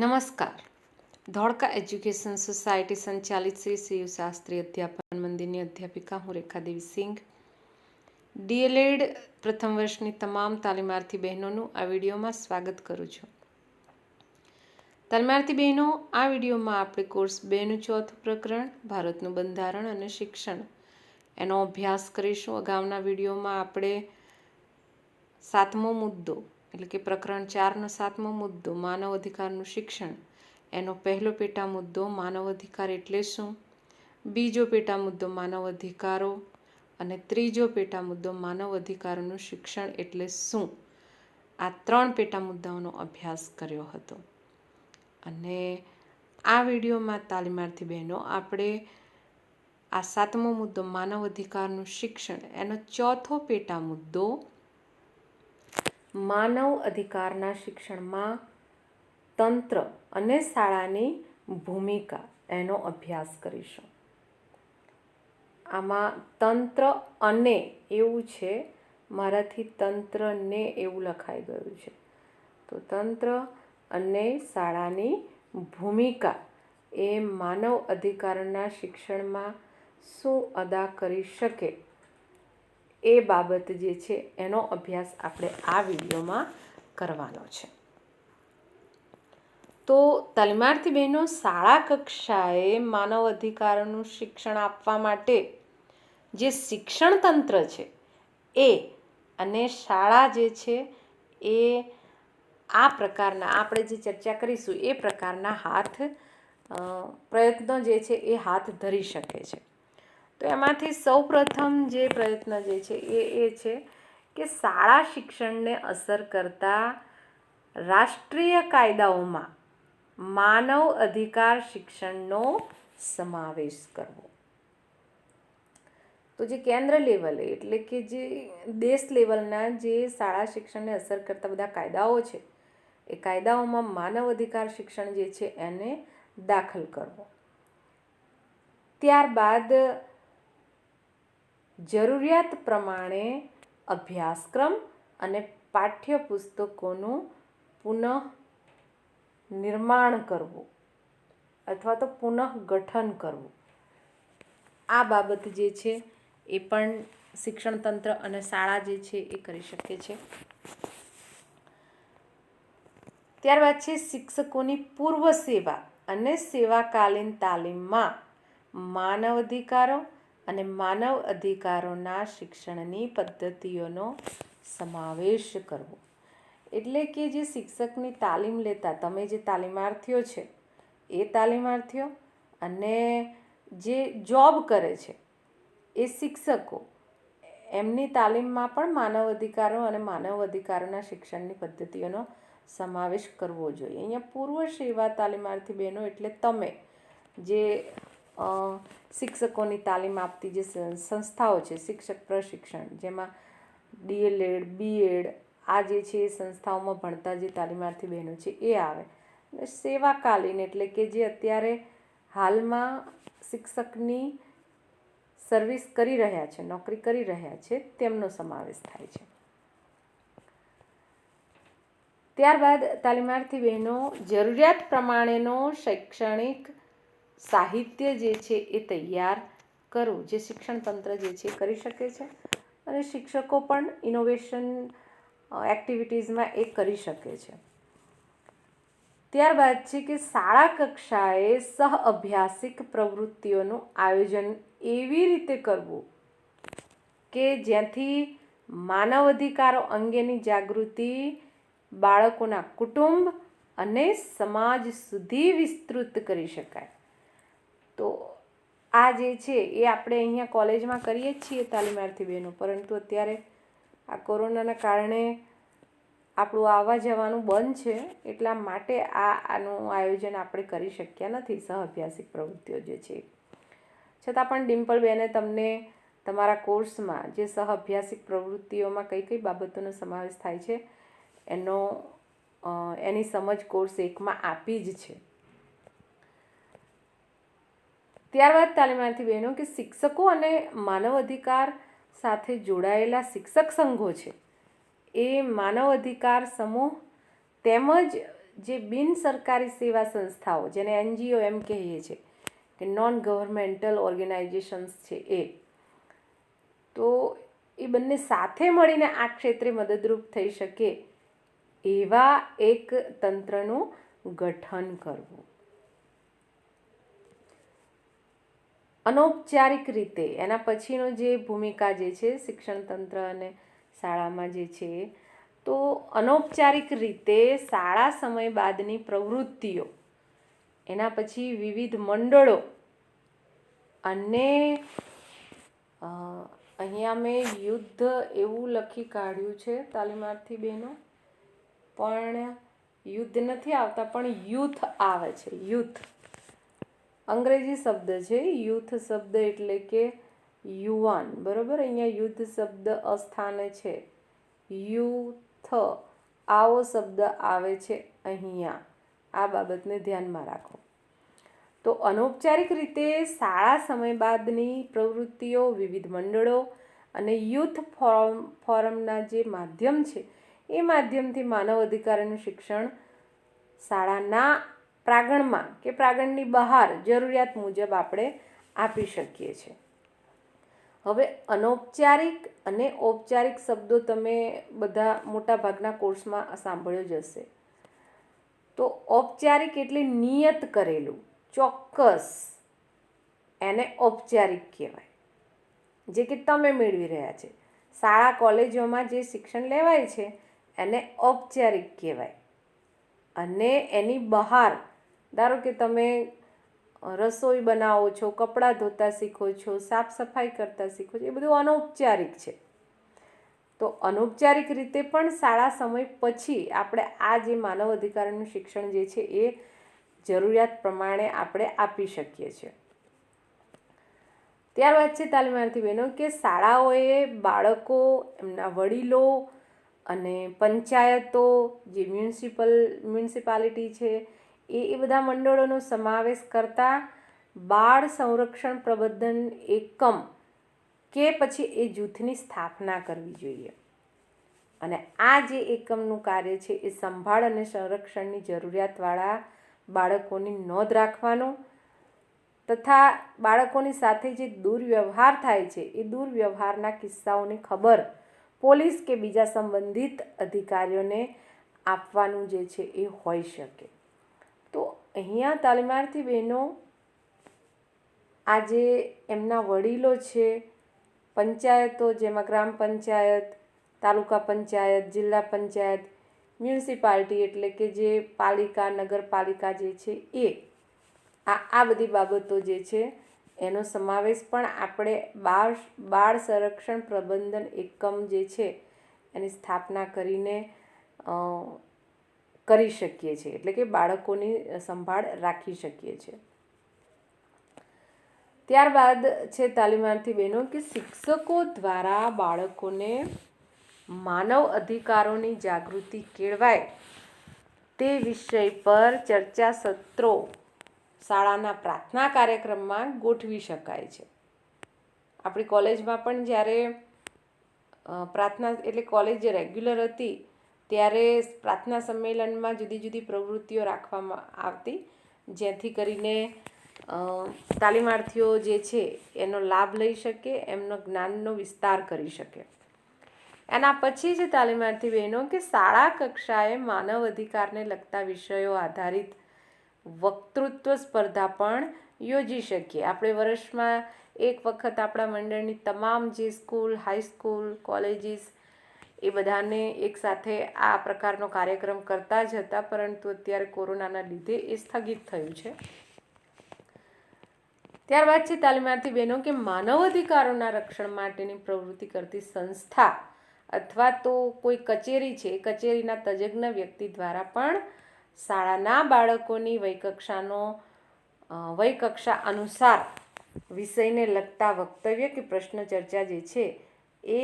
નમસ્કાર. Dholka education society સંચાલિત શ્રી શિવ શાસ્ત્રી અધ્યાપન મંદિરની અધ્યાપિકા હું રેખાદેવી સિંઘ. ડીએલએડ પ્રથમ વર્ષની તમામ તાલીમાર્થી બહેનોનું આ વિડીયોમાં સ્વાગત કરું છું. તાલીમાર્થી બહેનો, આ વિડીયોમાં આપણે કોર્સ બેનું ચોથું પ્રકરણ, ભારતનું બંધારણ અને શિક્ષણ એનો અભ્યાસ કરીશું. અગાઉના વિડીયોમાં આપણે સાતમો મુદ્દો એટલે કે પ્રકરણ ચારનો સાતમો મુદ્દો, માનવ અધિકારનું શિક્ષણ. એનો પહેલો પેટા મુદ્દો, માનવ અધિકાર એટલે શું? બીજો પેટા મુદ્દો, માનવ અધિકારો. અને ત્રીજો પેટા મુદ્દો, માનવ અધિકારોનું શિક્ષણ એટલે શું? આ ત્રણ પેટા મુદ્દાઓનો અભ્યાસ કર્યો હતો. અને આ વિડીયોમાં તાલીમાર્થી બહેનો, આપણે આ સાતમો મુદ્દો, માનવ અધિકારનું શિક્ષણ, એનો ચોથો પેટા મુદ્દો માનવ અધિકારના શિક્ષણમાં તંત્ર અને શાળાની ભૂમિકા એનો અભ્યાસ કરીશું. આમાં તંત્ર અને એવું છે, મારાથી તંત્રને એવું લખાઈ ગયું છે. તો તંત્ર અને શાળાની ભૂમિકા એ માનવ અધિકારના શિક્ષણમાં શું અદા કરી શકે? એ બાબત જે છે એનો અભ્યાસ આપણે આ વિડીયોમાં કરવાનો છે. તો તાલીમાર્થી બહેનો શાળા કક્ષાએ માનવ અધિકારનું શિક્ષણ આપવા માટે જે શિક્ષણ તંત્ર છે એ અને શાળા જે છે એ આ પ્રકારના આપણે જે ચર્ચા કરીશું એ પ્રકારના હાથ પ્રયત્નો જે છે એ હાથ ધરી શકે છે. તો એમાંથી સૌ પ્રથમ જે પ્રયત્ન જે છે એ એ છે કે શાળા શિક્ષણને અસર કરતા રાષ્ટ્રીય કાયદાઓમાં માનવ અધિકાર શિક્ષણનો સમાવેશ કરવો. તો જે કેન્દ્ર લેવલે એટલે કે જે દેશ લેવલના જે શાળા શિક્ષણને અસર કરતા બધા કાયદાઓ છે, એ કાયદાઓમાં માનવ અધિકાર શિક્ષણ જે છે એને દાખલ કરવો. ત્યારબાદ જરૂરિયાત પ્રમાણે અભ્યાસક્રમ અને પાઠ્યપુસ્તકોનું પુનઃ નિર્માણ કરવું અથવા તો પુનઃગઠન કરવું. આ બાબત જે છે એ પણ શિક્ષણ તંત્ર અને શાળા જે છે એ કરી શકે છે. ત્યારબાદ છે શિક્ષકોની પૂર્વ સેવા અને સેવાકાલીન તાલીમમાં માનવ અધિકારો અને માનવ અધિકારોના શિક્ષણની પદ્ધતિઓનો સમાવેશ કરવો. એટલે કે જે શિક્ષકની તાલીમ લેતા, તમે જે તાલીમાર્થીઓ છે, એ તાલીમાર્થીઓ અને જે જોબ કરે છે, એ શિક્ષકો, એમની તાલીમમાં પણ માનવ અધિકારો અને માનવ અધિકારોના શિક્ષણની પદ્ધતિઓનો સમાવેશ કરવો જોઈએ. અહીંયા પૂર્વ સેવા તાલીમાર્થી બહેનો, એટલે તમે જે શિક્ષકોની તાલીમ આપતી જે સંસ્થાઓ છે, શિક્ષક પ્રશિક્ષણ, જેમાં ડીએલએડ બીએડ આ જે છે એ સંસ્થાઓમાં ભણતા જે તાલીમાર્થી બહેનો છે એ આવે. અને સેવાકાલીન એટલે કે જે અત્યારે હાલમાં શિક્ષકની સર્વિસ કરી રહ્યા છે, નોકરી કરી રહ્યા છે, તેમનો સમાવેશ થાય છે. ત્યારબાદ તાલીમાર્થી બહેનો જરૂરિયાત પ્રમાણેનો શૈક્ષણિક સાહિત્ય જે છે એ તૈયાર કરવું જે શિક્ષણ તંત્ર જે છે કરી શકે છે અને શિક્ષકો પણ ઇનોવેશન એક્ટિવિટીઝમાં એ કરી શકે છે. ત્યારબાદ છે કે શાળા કક્ષાએ સહ અભ્યાસિક પ્રવૃત્તિઓનું આયોજન એવી રીતે કરવું કે જ્યાંથી માનવ અધિકારો અંગેની જાગૃતિ, બાળકોના કુટુંબ અને સમાજ સુધી વિસ્તૃત કરી શકાય. તો આ જે છે એ આપણે અહીંયા કોલેજમાં કરીએ જ છીએ તાલીમાર્થી બહેનો. પરંતુ અત્યારે આ કોરોનાના કારણે આપણું આવવા જવાનું બંધ છે, એટલા માટે આ આનું આયોજન આપણે કરી શક્યા નથી સહઅભ્યાસિક પ્રવૃત્તિઓ જે છે. છતાં પણ ડિમ્પલ બેને તમને તમારા કોર્સમાં જે સહઅભ્યાસિક પ્રવૃત્તિઓમાં કઈ કઈ બાબતોનો સમાવેશ થાય છે, એનો એની સમજ કોર્સ એકમાં આપી જ છે. ત્યારબાદ તાલીમાર્થી બહેનો કે શિક્ષકો અને માનવ અધિકાર સાથે જોડાયેલા શિક્ષક સંઘો છે. એ માનવ અધિકાર સમૂહ તેમજ જે બિન સરકારી સેવા સંસ્થાઓ, જેને એનજીઓ એમ કહીએ છીએ કે નોન ગવર્મેન્ટલ ઓર્ગેનાઇઝેશન્સ છે એ, તો એ બંને સાથે મળીને આ ક્ષેત્રે મદદરૂપ થઈ શકે એવા એક તંત્રનું ગઠન કરવું. અનૌપચારિક રીતે એના પછીનો જે ભૂમિકા જે છે, શિક્ષણ તંત્ર અને શાળામાં જે છે, તો અનૌપચારિક રીતે શાળા સમય બાદની પ્રવૃત્તિઓ, એના પછી વિવિધ મંડળો અને અહીંયા મેં યુદ્ધ એવું લખી કાઢ્યું છે તાલીમાર્થી બહેનો, પણ યુદ્ધ નથી આવતા, પણ યુથ આવે છે, યુથ. અંગ્રેજી શબ્દ છે યુથ શબ્દ એટલે કે યુવાન. બરાબર? અહીંયા યુદ્ધ શબ્દ અસ્થાને છે. યુથ. આવો શબ્દ આવે છે અહીંયા. આ બાબતને ધ્યાનમાં રાખો. તો અનૌપચારિક રીતે શાળા સમય બાદની પ્રવૃત્તિઓ વિવિધ મંડળો અને યુથ ફોરમ, ફોરમના જે માધ્યમ છે, એ માધ્યમથી માનવ અધિકારનું શિક્ષણ શાળાના પ્રાંગણમાં કે પ્રાંગણની બહાર જરૂરિયાત મુજબ આપણે આપી શકીએ છીએ. હવે અનૌપચારિક અને ઔપચારિક શબ્દો તમે બધા મોટાભાગના કોર્સમાં સાંભળ્યો જ હશે. તો ઔપચારિક એટલે નિયત કરેલું, ચોક્કસ એને ઔપચારિક કહેવાય. જે કે તમે મેળવી રહ્યા છે. શાળા, કોલેજોમાં જે શિક્ષણ લેવાય છે એને ઔપચારિક કહેવાય. અને એની બહાર ધારો કે તમે રસોઈ બનાવો છો, કપડાં ધોતા શીખો છો, સાફ સફાઈ કરતા શીખો છો, એ બધું અનૌપચારિક છે. તો અનૌપચારિક રીતે પણ શાળા સમય પછી આપણે આ જે માનવ અધિકારનું શિક્ષણ જે છે એ જરૂરિયાત પ્રમાણે આપણે આપી શકીએ છીએ. ત્યારબાદ છે તાલીમાર્થી બહેનો, કે શાળાઓએ બાળકો, એમના વડીલો અને પંચાયતો, જે મ્યુનિસિપલ, મ્યુનિસિપાલિટી છે એ એ બધા મંડળોનો સમાવેશ કરતા બાળ સંરક્ષણ પ્રબંધન એકમ કે પછી એ જૂથની સ્થાપના કરવી જોઈએ. અને આ જે એકમનું કાર્ય છે એ સંભાળ અને સંરક્ષણની જરૂરિયાતવાળા બાળકોની નોંધ રાખવાનું તથા બાળકોની સાથે જે દુર્વ્યવહાર થાય છે એ દુર્વ્યવહારના કિસ્સાઓની ખબર પોલીસ કે બીજા સંબંધિત અધિકારીઓને આપવાનું જે છે એ હોઈ શકે. અહીંયા તાલીમાર્થી બહેનો, આજે એમના વડીલો છે, પંચાયતો જેમાં ગ્રામ પંચાયત, તાલુકા પંચાયત, જિલ્લા પંચાયત, મ્યુનિસિપાલિટી એટલે કે જે પાલિકા, નગરપાલિકા જે છે એ. આ આ બધી બાબતો જે છે, એનો સમાવેશ પણ આપણે બાળ બાળ સંરક્ષણ પ્રબંધન એકમ જે છે, એની સ્થાપના કરીને કરી શકીએ છીએ, એટલે કે બાળકોની સંભાળ રાખી શકીએ છીએ. ત્યારબાદ છે તાલીમાર્થી બહેનો કે શિક્ષકો દ્વારા બાળકોને માનવ અધિકારોની જાગૃતિ કેળવાય તે વિષય પર ચર્ચા સત્રો શાળાના પ્રાર્થના કાર્યક્રમમાં ગોઠવી શકાય છે. આપણી કોલેજમાં પણ જ્યારે પ્રાર્થના એટલે કોલેજ જે રેગ્યુલર હતી ત્યારે પ્રાર્થના સંમેલનમાં જુદી જુદી પ્રવૃત્તિઓ રાખવામાં આવતી. જેથી કરીને તાલીમાર્થીઓ જે છે, એનો લાભ લઈ શકે, એમનો જ્ઞાનનો વિસ્તાર કરી શકે. એના પછી જ તાલીમાર્થી બહેનો કે શાળા કક્ષાએ માનવ અધિકારને લગતા વિષયો આધારિત વક્તૃત્વ સ્પર્ધા પણ યોજી શકીએ. આપણે વર્ષમાં એક વખત આપણા મંડળની તમામ જે સ્કૂલ હાઈસ્કૂલ કોલેજીસ એ બધાને એકસાથે આ પ્રકારનો કાર્યક્રમ કરતા જ હતા, પરંતુ અત્યારે કોરોનાના લીધે એ સ્થગિત થયું છે. ત્યારબાદ છે, તાલીમાર્થી બહેનો, કે માનવ અધિકારોના રક્ષણ માટેની પ્રવૃત્તિ કરતી સંસ્થા અથવા તો કોઈ કચેરી છે કચેરીના તજજ્ઞ વ્યક્તિ દ્વારા પણ શાળાના બાળકોની વયકક્ષાનો વયકક્ષા અનુસાર વિષયને લગતા વક્તવ્ય કે પ્રશ્ન ચર્ચા જે છે, એ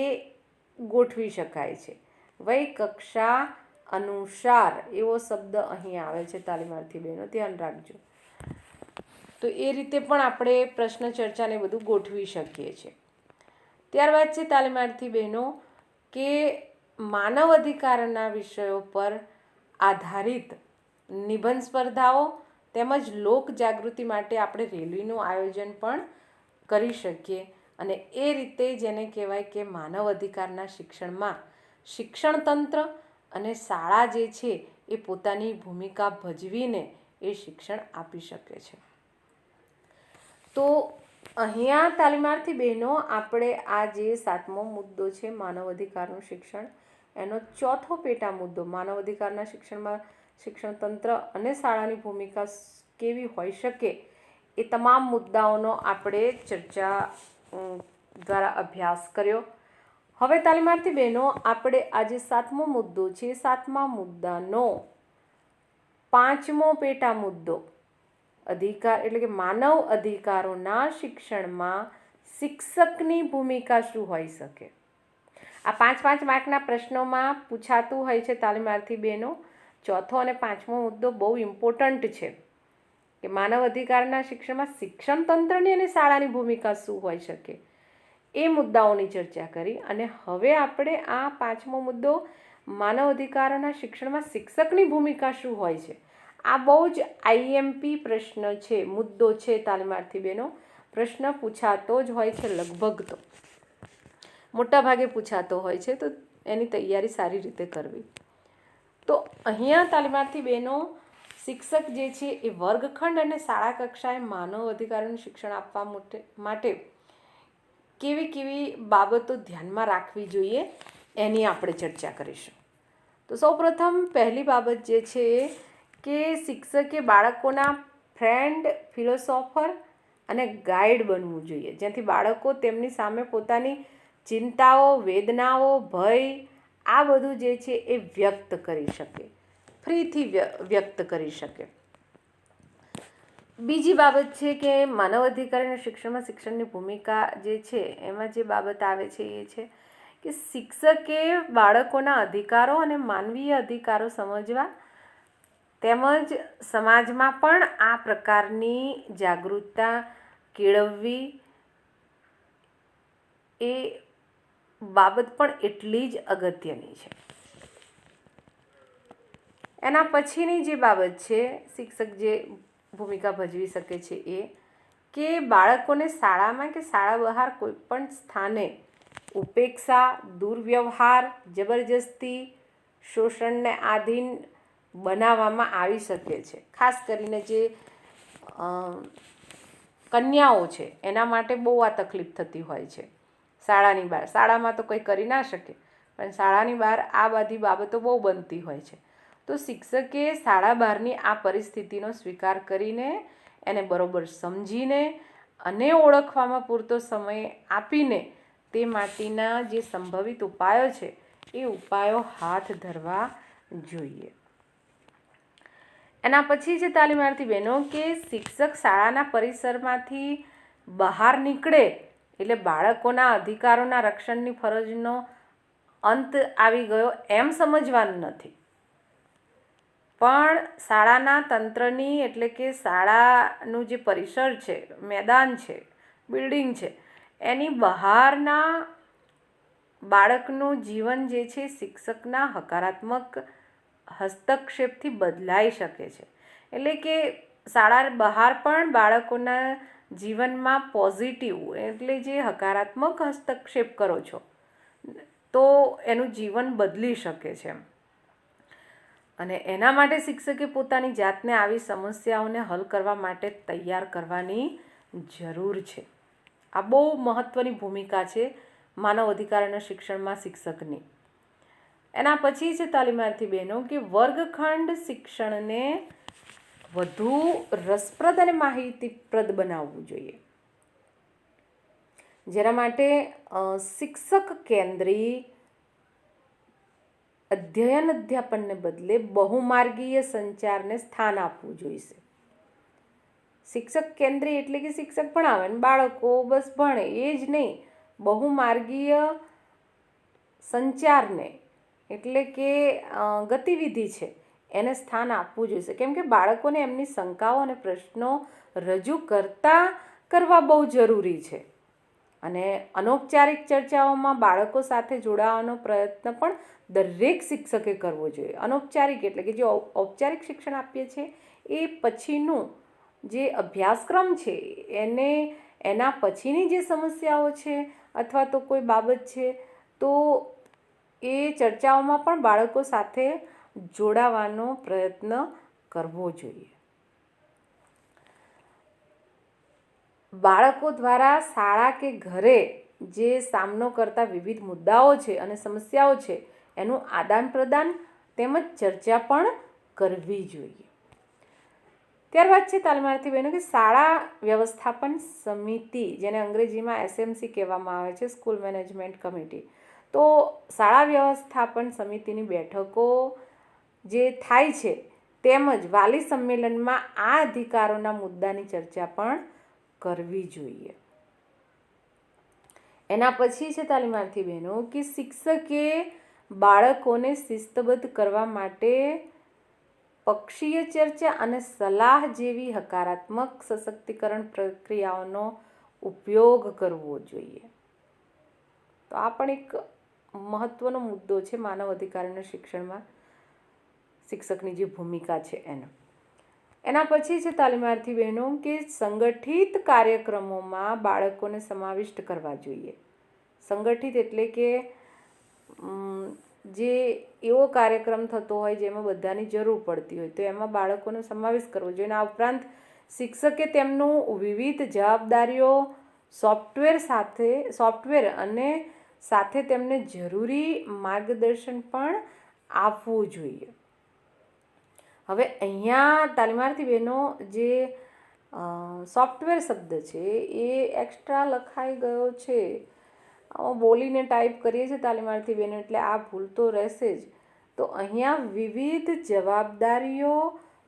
ગોઠવી શકાય છે. વય, કક્ષા, અનુસાર એવો શબ્દ અહીં આવે છે તાલીમાર્થી બહેનો, ધ્યાન રાખજો. તો એ રીતે પણ આપણે પ્રશ્ન ચર્ચાને બધું ગોઠવી શકીએ છીએ ત્યારબાદ છે તાલીમાર્થી બહેનો, કે માનવ અધિકારના વિષયો પર આધારિત નિબંધ સ્પર્ધાઓ તેમજ લોક જાગૃતિ માટે આપણે રેલીનું આયોજન પણ કરી શકીએ. અને એ રીતે જેને કહેવાય કે માનવ અધિકારના શિક્ષણમાં શિક્ષણ તંત્ર અને શાળા જે છે, એ પોતાની ભૂમિકા ભજવીને એ શિક્ષણ આપી શકે છે. તો અહીંયા તાલીમાર્થી બહેનો, આપણે આ જે સાતમો મુદ્દો છે, માનવ અધિકારનું શિક્ષણ, એનો ચોથો પેટા મુદ્દો, માનવ અધિકારના શિક્ષણમાં શિક્ષણ તંત્ર અને શાળાની ભૂમિકા કેવી હોઈ શકે, એ તમામ મુદ્દાઓનો આપણે ચર્ચા દ્વારા અભ્યાસ કર્યો. હવે તાલીમાર્થી બહેનો, આપણે આજે સાતમો મુદ્દો છે, સાતમા મુદ્દાનો પાંચમો પેટા મુદ્દો. અધિકાર એટલે કે માનવ અધિકારોના શિક્ષણમાં શિક્ષકની ભૂમિકા શું હોઈ શકે? આ પાંચ પાંચ માર્કના પ્રશ્નોમાં પૂછાતું હોય છે તાલીમાર્થી બહેનો. ચોથો અને પાંચમો મુદ્દો બહુ ઇમ્પોર્ટન્ટ છે. કે માનવ અધિકારના શિક્ષણમાં શિક્ષણ તંત્રની અને શાળાની ભૂમિકા શું હોઈ શકે? એ મુદ્દાઓની ચર્ચા કરી અને હવે આપણે આ પાંચમો મુદ્દો માનવ અધિકારોના શિક્ષણમાં શિક્ષકની ભૂમિકા શું હોય છે? આ બહુ જ આઈએમપી પ્રશ્ન છે, મુદ્દો છે તાલીમાર્થી બેનો પ્રશ્ન પૂછાતો જ હોય છે લગભગ તો. મોટા ભાગે પૂછાતો હોય છે, તો એની તૈયારી સારી રીતે કરવી. તો અહીંયા તાલીમાર્થી બહેનો શિક્ષક જે છે એ વર્ગખંડ અને શાળા કક્ષાએ માનવ અધિકારોનું શિક્ષણ આપવા માટે કેવી કેવી બાબતો ધ્યાનમાં રાખવી જોઈએ એની આપણે ચર્ચા કરીશું. તો સૌપ્રથમ પહેલી બાબત જે છે કે શિક્ષકે બાળકોના ફ્રેન્ડ, ફિલોસોફર અને ગાઈડ બનવું જોઈએ. જેથી બાળકો તેમની સામે પોતાની ચિંતાઓ, વેદનાઓ, ભય આ બધું જે છે એ વ્યક્ત કરી શકે. ફ્રીથી વ્યક્ત કરી શકે. બીજી બાબત છે કે માનવ અધિકાર અને શિક્ષણમાં શિક્ષણની ભૂમિકા જે છે, એમાં જે બાબત આવે છે એ છે કે શિક્ષકે બાળકોના અધિકારો અને માનવીય અધિકારો સમજવા તેમજ સમાજમાં પણ આ પ્રકારની જાગૃતતા કેળવવી એ બાબત પણ એટલી જ અગત્યની છે. એના પછીની જે બાબત છે, શિક્ષક જે ભૂમિકા ભજવી શકે છે એ, કે બાળકોને શાળામાં કે શાળા બહાર કોઈ પણ સ્થાને ઉપેક્ષા, દુર્વ્યવહાર, જબરજસ્તી, શોષણને આધીન બનાવવામાં આવી શકે છે. ખાસ કરીને જે કન્યાઓ છે, એના માટે બહુ આ તકલીફ થતી હોય છે. શાળાની બહાર. શાળામાં તો કંઈ કરી ના શકે, પણ શાળાની બહાર આ બધી બાબતો બહુ બનતી હોય છે. તો શિક્ષકે શાળા બહારની આ પરિસ્થિતિનો સ્વીકાર કરીને એને બરોબર સમજીને અને ઓળખવામાં પૂરતો સમય આપીને તે માટેના જે સંભવિત ઉપાયો છે, એ ઉપાયો હાથ ધરવા જોઈએ. એના પછી છે તાલીમાર્થી બહેનો, કે શિક્ષક શાળાના પરિસરમાંથી બહાર નીકળે એટલે બાળકોના અધિકારોના રક્ષણની ફરજનો અંત આવી ગયો એમ સમજવાનું નથી. પણ શાળાના તંત્રની એટલે કે શાળાનું જે પરિસર છે, મેદાન છે, બિલ્ડિંગ છે, એની બહારના બાળકનું જીવન જે છે શિક્ષકના હકારાત્મક હસ્તક્ષેપથી બદલાઈ શકે છે. એટલે કે શાળા બહાર પણ બાળકોના જીવનમાં પોઝિટિવ એટલે જે હકારાત્મક હસ્તક્ષેપ કરો છો, તો એનું જીવન બદલી શકે છે અને એના માટે શિક્ષકે પોતાની જાતને આવી સમસ્યાઓને હલ કરવા માટે તૈયાર કરવાની જરૂર છે. આ બહુ મહત્ત્વની ભૂમિકા છે માનવ અધિકારના શિક્ષણમાં શિક્ષકની. એના પછી છે તાલીમાર્થી બહેનો કે વર્ગખંડ શિક્ષણને વધુ રસપ્રદ અને માહિતીપ્રદ બનાવવું જોઈએ. જેના માટે શિક્ષક કેન્દ્રી અધ્યયન અધ્યાપનને બદલે બહુમાર્ગીય સંચારને સ્થાન આપવું જોઈશે. શિક્ષક કેન્દ્રી એટલે કે શિક્ષક ભણાવે ને બાળકો બસ ભણે, એ જ નહીં. બહુમાર્ગીય સંચારને એટલે કે ગતિવિધિ છે, એને સ્થાન આપવું જોઈશે. કેમ કે બાળકોને એમની શંકાઓ અને પ્રશ્નો રજૂ કરતા કરવા બહુ જરૂરી છે. અને અનૌપચારિક ચર્ચાઓમાં બાળકો સાથે જોડાવાનો પ્રયત્ન પણ દરેક શિક્ષકે કરવો જોઈએ. અનૌપચારિક એટલે કે જે ઔપચારિક શિક્ષણ આપીએ છીએ, એ પછીનું જે અભ્યાસક્રમ છે, એને, એના પછીની જે સમસ્યાઓ છે અથવા તો કોઈ બાબત છે, તો એ ચર્ચાઓમાં પણ બાળકો સાથે જોડાવાનો પ્રયત્ન કરવો જોઈએ. બાળકો દ્વારા શાળા કે ઘરે જે સામનો કરતા વિવિધ મુદ્દાઓ છે અને સમસ્યાઓ છે, એનું આદાન પ્રદાન તેમજ ચર્ચા પણ કરવી જોઈએ. ત્યારબાદ છે તાલમાર્થી બહેનો કે શાળા વ્યવસ્થાપન સમિતિ, જેને અંગ્રેજીમાં એસએમસી કહેવામાં આવે છે, સ્કૂલ મેનેજમેન્ટ કમિટી. તો શાળા વ્યવસ્થાપન સમિતિની બેઠકો જે થાય છે, તેમજ વાલી સંમેલનમાં આ અધિકારોના મુદ્દાની ચર્ચા પણ કરવી જોઈએ. એના પછી છે તાલીમાર્થી બહેનો, કે શિક્ષકે બાળકોને શિસ્તબદ્ધ કરવા માટે પક્ષીય ચર્ચા અને સલાહ જેવી હકારાત્મક સશક્તિકરણ પ્રક્રિયાઓનો ઉપયોગ કરવો જોઈએ. તો આ પણ એક મહત્વનો મુદ્દો છે માનવ અધિકારના શિક્ષણમાં. શિક્ષકની જે ભૂમિકા છે એનો. એના પછી છે તાલીમાર્થી બહેનો કે સંગઠિત કાર્યક્રમોમાં બાળકોને સમાવિષ્ટ કરવા જોઈએ. સંગઠિત એટલે કે જે એવો કાર્યક્રમ થતો હોય જેમાં બધાની જરૂર પડતી હોય, તો એમાં બાળકોનો સમાવેશ કરવો જોઈએ. આ ઉપરાંત શિક્ષકે તેમનું વિવિધ જવાબદારીઓ સોફ્ટવેર સાથે, સોફ્ટવેર અને સાથે તેમને જરૂરી માર્ગદર્શન પણ આપવું જોઈએ. હવે અહીંયા તાલીમાર્થી બહેનો જે સોફ્ટવેર શબ્દ છે એ એક્સ્ટ્રા લખાઈ ગયો છે. બોલીને ટાઈપ કરીએ છીએ તાલીમાર્થી બહેનો, એટલે આ ભૂલ તો રહેશે જ. તો અહીંયા વિવિધ જવાબદારીઓ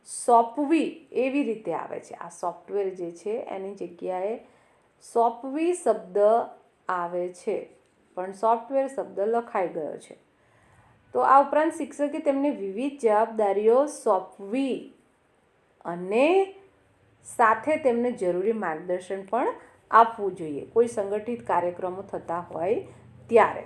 સોંપવી એવી રીતે આવે છે. આ સોફ્ટવેર જે છે એની જગ્યાએ સોંપવી શબ્દ આવે છે. પણ સોફ્ટવેર શબ્દ લખાઈ ગયો છે. તો આ ઉપરાંત શિક્ષકે તેમને વિવિધ જવાબદારીઓ સોંપવી અને સાથે તેમને જરૂરી માર્ગદર્શન પણ આપવું જોઈએ. કોઈ સંગઠિત કાર્યક્રમો થતા હોય ત્યારે.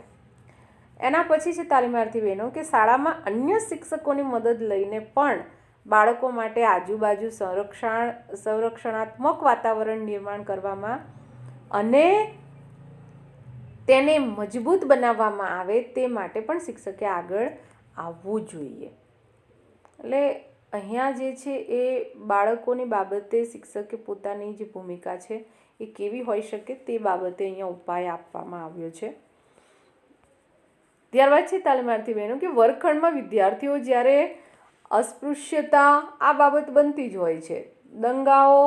એના પછી છે તાલીમાર્થી બહેનો, કે શાળામાં અન્ય શિક્ષકોની મદદ લઈને પણ બાળકો માટે આજુબાજુ સંરક્ષણ, સંરક્ષણાત્મક વાતાવરણ નિર્માણ કરવામાં અને તેને મજબૂત બનાવવામાં આવે તે માટે પણ શિક્ષકે આગળ આવવું જોઈએ. એટલે અહીંયા જે છે એ બાળકોની બાબતે શિક્ષકે પોતાની જે ભૂમિકા છે એ કેવી હોઈ શકે તે બાબતે અહીંયા ઉપાય આપવામાં આવ્યો છે. ત્યારબાદ છે તાલીમાર્થી બહેનો, કે વર્ગખંડમાં વિદ્યાર્થીઓ જ્યારે અસ્પૃશ્યતા આ બાબત બનતી જ હોય છે. દંગાઓ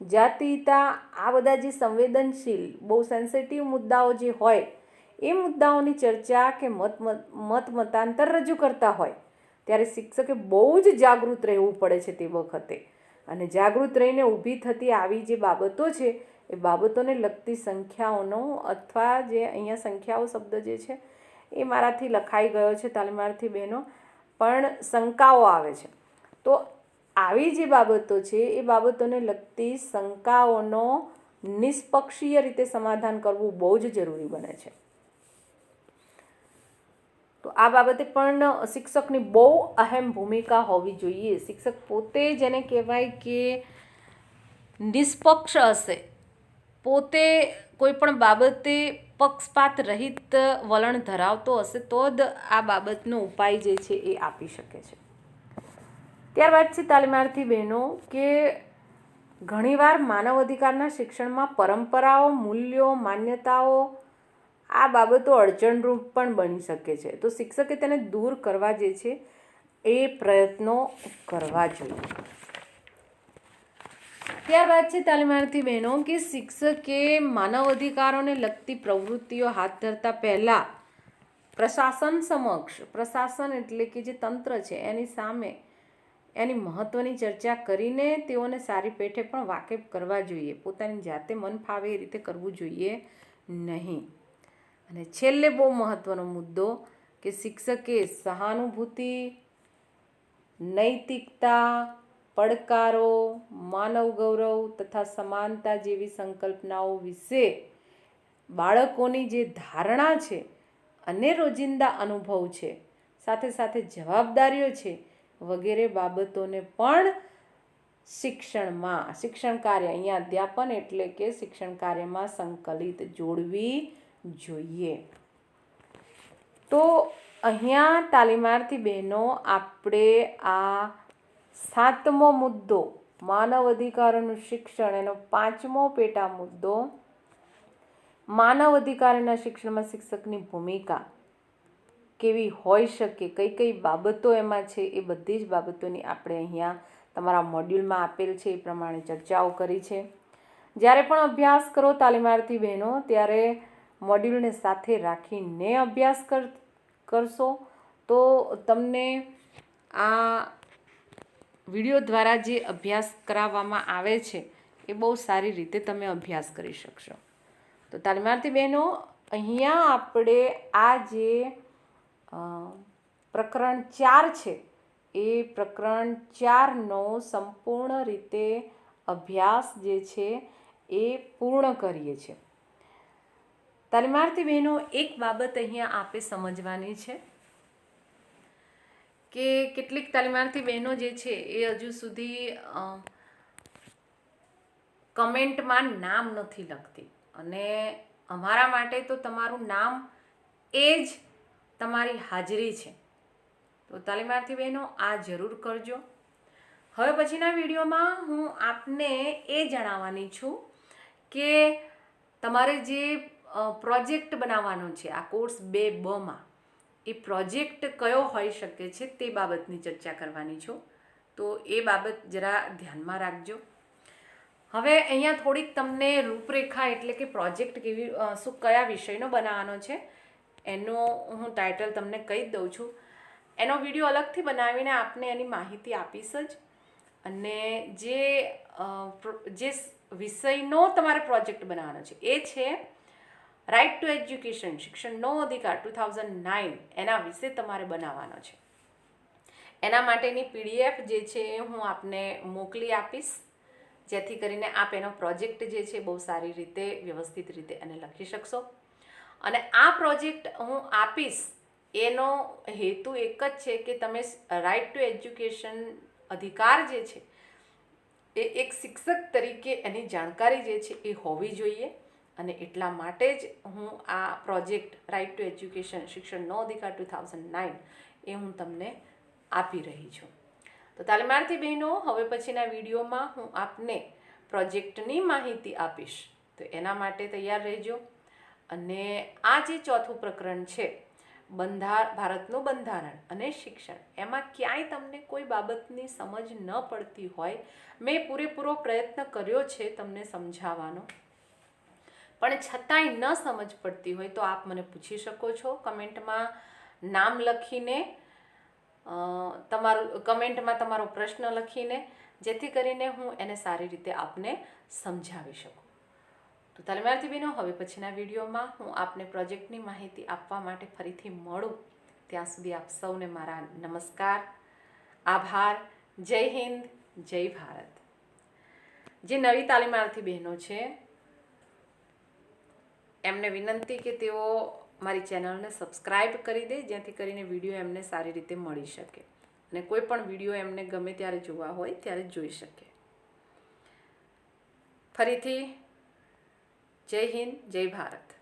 જાતિતા, આ બધા જે સંવેદનશીલ, બહુ સેન્સિટિવ મુદ્દાઓ જે હોય, એ મુદ્દાઓની ચર્ચા કે મત મત મતાંતર રજૂ કરતા હોય, ત્યારે શિક્ષકે બહુ જ જાગૃત રહેવું પડે છે તે વખતે. અને જાગૃત રહીને ઊભી થતી આવી જે બાબતો છે, એ બાબતોને લગતી સંખ્યાઓનો અથવા જે અહીંયા સંખ્યાઓ શબ્દ જે છે, એ મારાથી લખાઈ ગયો છે તાલીમાર્થી બહેનો, પણ શંકાઓ આવે છે. તો આવી જે બાબતો છે, એ બાબતોને લગતી શંકાઓનો નિષ્પક્ષીય રીતે સમાધાન કરવું બહુ જ જરૂરી બને છે. તો આ બાબતે પણ શિક્ષકની બહુ અહેમ ભૂમિકા હોવી જોઈએ. શિક્ષક પોતે જેને કહેવાય કે નિષ્પક્ષ હશે, પોતે કોઈ પણ બાબતે પક્ષપાત રહિત વલણ ધરાવતો હશે, તો જ આ બાબતનો ઉપાય જે છે એ આપી શકે છે. ત્યારબાદ છે તાલીમાર્થી બહેનો કે ઘણીવાર માનવ અધિકારના શિક્ષણમાં પરંપરાઓ, મૂલ્યો, માન્યતાઓ, આ બાબતો અડચણરૂપ પણ બની શકે છે. તો શિક્ષકે તેને દૂર કરવા જે છે એ પ્રયત્નો કરવા જોઈએ. ત્યારબાદ છે તાલીમાર્થી બહેનો કે શિક્ષકે માનવ અધિકારોને લગતી પ્રવૃત્તિઓ હાથ ધરતા પહેલાં પ્રશાસન સમક્ષ, પ્રશાસન એટલે કે જે તંત્ર છે એની સામે એની મહત્ત્વની ચર્ચા કરીને તેઓને સારી પેઠે પણ વાકેફ કરવા જોઈએ. પોતાની જાતે મન ફાવે એ રીતે કરવું જોઈએ નહીં. અને છેલ્લે બહુ મહત્ત્વનો મુદ્દો કે શિક્ષકે સહાનુભૂતિ, નૈતિકતા, પડકારો, માનવ ગૌરવ તથા સમાનતા જેવી સંકલ્પનાઓ વિશે બાળકોની જે ધારણા છે અને રોજિંદા અનુભવ છે, સાથે સાથે જવાબદારીઓ છે વગેરે બાબતોને પણ શિક્ષણમાં, શિક્ષણ કાર્ય, અહીંયા અધ્યાપન એટલે કે શિક્ષણ કાર્યમાં સંકલિત જોડવી જોઈએ. તો અહીંયા તાલીમાર્થી બહેનો, આપણે આ સાતમો મુદ્દો, માનવ અધિકારોનું શિક્ષણ, એનો પાંચમો પેટા મુદ્દો, માનવ અધિકારના શિક્ષણમાં શિક્ષકની ભૂમિકા કેવી હોઈ શકે, કઈ કઈ બાબતો એમાં છે, એ બધી જ બાબતોની આપણે અહીંયા તમારા મોડ્યુલમાં આપેલ છે, એ પ્રમાણે ચર્ચાઓ કરી છે. જ્યારે પણ અભ્યાસ કરો તાલીમાર્થી બહેનો, ત્યારે મોડ્યુલને સાથે રાખીને અભ્યાસ કર, કરશો, તો તમને આ વીડિયો દ્વારા જે અભ્યાસ કરાવવામાં આવે છે, એ બહુ સારી રીતે તમે અભ્યાસ કરી શકશો. તો તાલીમાર્થી બહેનો, અહીંયા આપણે આ જે પ્રકરણ ચાર છે. એ પ્રકરણ ચારનો સંપૂર્ણ રીતે અભ્યાસ જે છે એ પૂર્ણ કરીએ છીએ. તાલીમાર્થી બહેનો, એક બાબત અહીંયા આપે સમજવાની છે કે કેટલીક તાલીમાર્થી બહેનો જે છે એ હજુ સુધી કમેન્ટમાં નામ નથી લખતી. અને અમારા માટે તો તમારું નામ એ જ તમારી હાજરી છે. તો તાલીમાર્થી બહેનો, આ જરૂર કરજો. હવે પછીના વિડીયોમાં હું આપને એ જણાવવાની છું કે તમારે જે પ્રોજેક્ટ બનાવવાનો છે, આ કોર્સ બે બમાં એ પ્રોજેક્ટ કયો હોઈ શકે છે તે બાબતની ચર્ચા કરવાની છું. તો એ બાબત જરા ધ્યાનમાં રાખજો. હવે અહીંયા થોડીક તમને રૂપરેખા એટલે કે પ્રોજેક્ટ કેવી શું કયા વિષયનો બનાવવાનો છે એનો હું ટાઇટલ તમને કહી જ દઉં છું. એનો વીડિયો અલગથી બનાવીને આપને એની માહિતી આપીશ જ. અને જે જે વિષયનો તમારે પ્રોજેક્ટ બનાવવાનો છે, એ છે રાઇટ ટુ એજ્યુકેશન શિક્ષણનો અધિકાર ટુ થાઉઝન્ડ નાઇન એના વિશે તમારે બનાવવાનો છે. એના માટેની પીડીએફ જે છે એ હું આપને મોકલી આપીશ. જેથી કરીને આપ એનો પ્રોજેક્ટ જે છે બહુ સારી રીતે વ્યવસ્થિત રીતે એને લખી શકશો. અને આ પ્રોજેક્ટ હું આપીશ, એનો હેતુ એક જ છે કે તમે રાઇટ ટુ એજ્યુકેશન અધિકાર જે છે, એ એક શિક્ષક તરીકે એની જાણકારી જે છે એ હોવી જોઈએ. અને એટલા માટે જ હું આ પ્રોજેક્ટ રાઇટ ટુ એજ્યુકેશન શિક્ષણનો અધિકાર ટુ થાઉઝન્ડ નાઇન એ હું તમને આપી રહી છું. તો તાલીમાર્થી બહેનો, હવે પછીના વિડીયોમાં હું આપને પ્રોજેક્ટની માહિતી આપીશ. તો એના માટે તૈયાર રહેજો. અને આ જે ચોથું પ્રકરણ છે, બંધાર, ભારતનું બંધારણ અને શિક્ષણ, એમાં ક્યાંય તમને કોઈ બાબતની સમજ ન પડતી હોય, મેં પૂરેપૂરો પ્રયત્ન કર્યો છે તમને સમજાવવાનો. પણ છતાંય ન સમજ પડતી હોય તો આપ મને પૂછી શકો છો. કમેન્ટમાં નામ લખીને તમારું, કમેન્ટમાં તમારો પ્રશ્ન લખીને, જેથી કરીને હું એને સારી રીતે આપને સમજાવી શકું. તો તાલીમાર્થી બહેનો, હવે પછીના વિડીયોમાં હું આપને પ્રોજેક્ટની માહિતી આપવા માટે ફરીથી મળું. ત્યાં સુધી આપ સૌને મારા નમસ્કાર, આભાર, જય હિન્દ, જય ભારત. જે નવી તાલીમાર્થી બહેનો છે, એમને વિનંતી કે તેઓ મારી ચેનલને સબસ્ક્રાઈબ કરી દે, જેથી કરીને વીડિયો એમને સારી રીતે મળી શકે. અને કોઈ પણ વીડિયો એમને ગમે ત્યારે જોવા હોય, ત્યારે જોઈ શકે. ફરીથી જય હિન્દ જય ભારત.